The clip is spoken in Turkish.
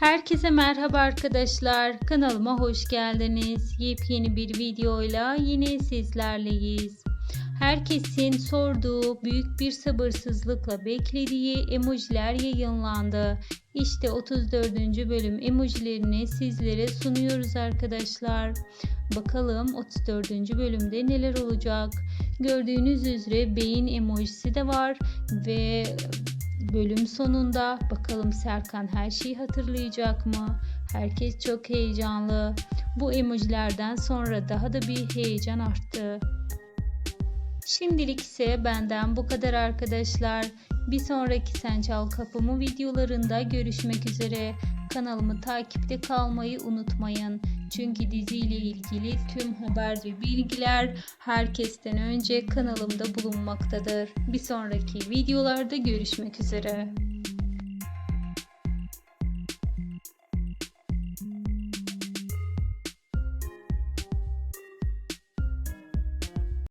Herkese merhaba arkadaşlar. Kanalıma hoş geldiniz. Yepyeni bir videoyla yine sizlerleyiz. Herkesin sorduğu, büyük bir sabırsızlıkla beklediği emojiler yayınlandı. İşte 34. bölüm emojilerini sizlere sunuyoruz arkadaşlar. Bakalım 34. bölümde neler olacak? Gördüğünüz üzere beyin emojisi de var ve bölüm sonunda bakalım Serkan her şeyi hatırlayacak mı? Herkes çok heyecanlı. Bu emojilerden sonra daha da bir heyecan arttı. Şimdilik ise benden bu kadar arkadaşlar. Bir sonraki Sen Çal Kapımı videolarında görüşmek üzere. Kanalımı takipte kalmayı unutmayın. Çünkü diziyle ilgili tüm haber ve bilgiler herkesten önce kanalımda bulunmaktadır. Bir sonraki videolarda görüşmek üzere.